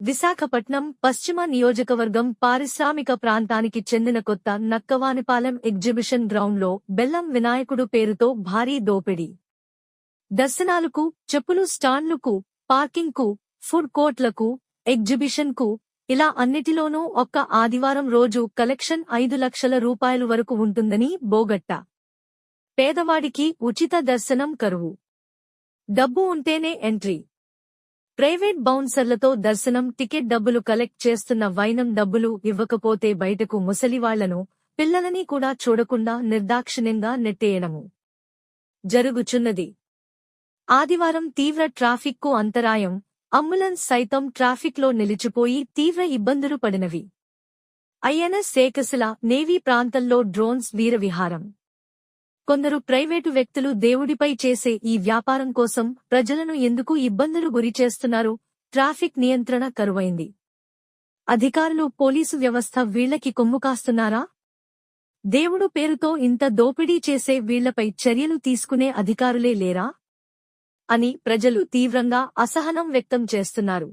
విశాఖపట్నం పశ్చిమ నియోజకవర్గం పారిశ్రామిక ప్రాంతానికి చెందిన కొత్త నక్కవానిపాలెం ఎగ్జిబిషన్ గ్రౌండ్లో బెల్లం వినాయకుడు పేరుతో భారీ దోపిడీ. దర్శనాలకు చెప్పులు స్టాండ్లకు పార్కింగ్కు ఫుడ్ కోర్ట్లకు ఎగ్జిబిషన్కు ఇలా అన్నిటిలోనూ ఒక్క ఆదివారం రోజు కలెక్షన్ ఐదు లక్షల రూపాయలు వరకు ఉంటుందని బోగట్ట. పేదవాడికి ఉచిత దర్శనం కరువు. డబ్బు ఉంటేనే ఎంట్రీ. ప్రైవేట్ బౌన్సర్లతో దర్శనం టికెట్ డబ్బులు కలెక్ట్ చేస్తున్న వైనం డబ్బులు ఇవ్వకపోతే బయటకు ముసలివాళ్ళను పిల్లలని కూడా చూడకుండా నిర్దాక్షిణ్యంగా నెట్టేయడము జరుగుచున్నది. ఆదివారం తీవ్ర ట్రాఫిక్కు అంతరాయం అంబులెన్స్ సైతం ట్రాఫిక్లో నిలిచిపోయి తీవ్ర ఇబ్బందులు పడినవి. ఐఎన్ఎస్ శేకశిల నేవీ ప్రాంతంలో డ్రోన్స్ వీరవిహారం. కొందరు ప్రైవేటు వ్యక్తులు దేవుడిపై చేసే ఈ వ్యాపారం కోసం ప్రజలను ఎందుకు ఇబ్బందులు గురిచేస్తున్నారు ట్రాఫిక్ నియంత్రణ కరువైంది. అధికారులు పోలీసు వ్యవస్థ వీళ్ళకి కొమ్ము కాస్తున్నారా? దేవుడు పేరుతో ఇంత దోపిడీ చేసే వీళ్ళపై చర్యలు తీసుకునే అధికారులే లేరా? అని ప్రజలు తీవ్రంగా అసహనం వ్యక్తం చేస్తున్నారు.